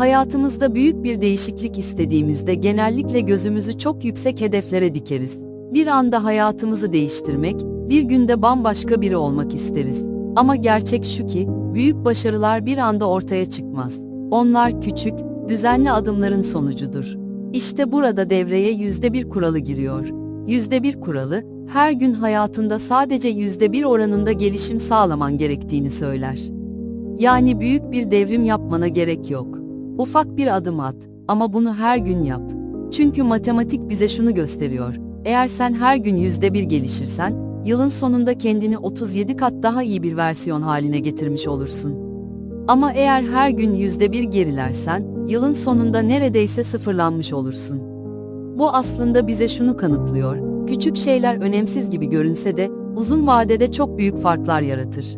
Hayatımızda büyük bir değişiklik istediğimizde genellikle gözümüzü çok yüksek hedeflere dikeriz. Bir anda hayatımızı değiştirmek, bir günde bambaşka biri olmak isteriz. Ama gerçek şu ki, büyük başarılar bir anda ortaya çıkmaz. Onlar küçük, düzenli adımların sonucudur. İşte burada devreye yüzde bir kuralı giriyor. Yüzde bir kuralı, her gün hayatında sadece yüzde bir oranında gelişim sağlaman gerektiğini söyler. Yani büyük bir devrim yapmana gerek yok. Ufak bir adım at ama bunu her gün yap. Çünkü matematik bize şunu gösteriyor. Eğer sen her gün yüzde bir gelişirsen, yılın sonunda kendini 37 kat daha iyi bir versiyon haline getirmiş olursun. Ama eğer her gün yüzde bir gerilersen, yılın sonunda neredeyse sıfırlanmış olursun. Bu aslında bize şunu kanıtlıyor, küçük şeyler önemsiz gibi görünse de, uzun vadede çok büyük farklar yaratır.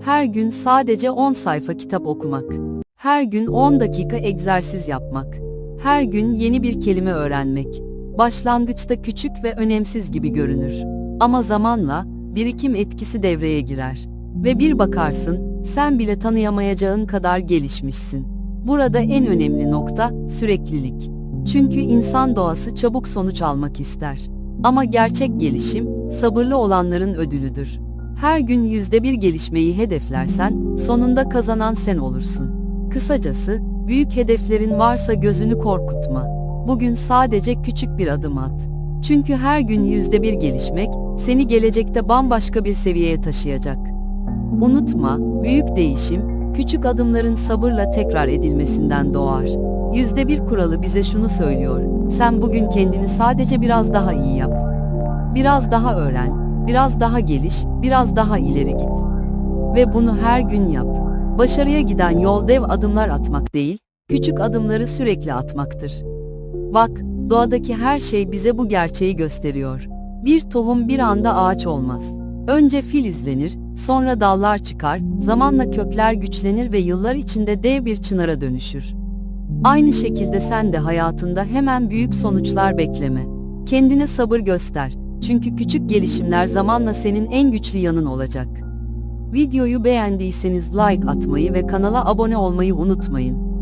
Her gün sadece 10 sayfa kitap okumak. Her gün 10 dakika egzersiz yapmak. Her gün yeni bir kelime öğrenmek. Başlangıçta küçük ve önemsiz gibi görünür. Ama zamanla, birikim etkisi devreye girer. Ve bir bakarsın, sen bile tanıyamayacağın kadar gelişmişsin. Burada en önemli nokta, süreklilik. Çünkü insan doğası çabuk sonuç almak ister. Ama gerçek gelişim, sabırlı olanların ödülüdür. Her gün yüzde bir gelişmeyi hedeflersen, sonunda kazanan sen olursun. Kısacası, büyük hedeflerin varsa gözünü korkutma. Bugün sadece küçük bir adım at. Çünkü her gün yüzde bir gelişmek, seni gelecekte bambaşka bir seviyeye taşıyacak. Unutma, büyük değişim, küçük adımların sabırla tekrar edilmesinden doğar. Yüzde bir kuralı bize şunu söylüyor, sen bugün kendini sadece biraz daha iyi yap. Biraz daha öğren, biraz daha geliş, biraz daha ileri git. Ve bunu her gün yap. Başarıya giden yol dev adımlar atmak değil, küçük adımları sürekli atmaktır. Bak, doğadaki her şey bize bu gerçeği gösteriyor. Bir tohum bir anda ağaç olmaz. Önce filizlenir, sonra dallar çıkar, zamanla kökler güçlenir ve yıllar içinde dev bir çınara dönüşür. Aynı şekilde sen de hayatında hemen büyük sonuçlar bekleme. Kendine sabır göster. Çünkü küçük gelişimler zamanla senin en güçlü yanın olacak. Videoyu beğendiyseniz like atmayı ve kanala abone olmayı unutmayın.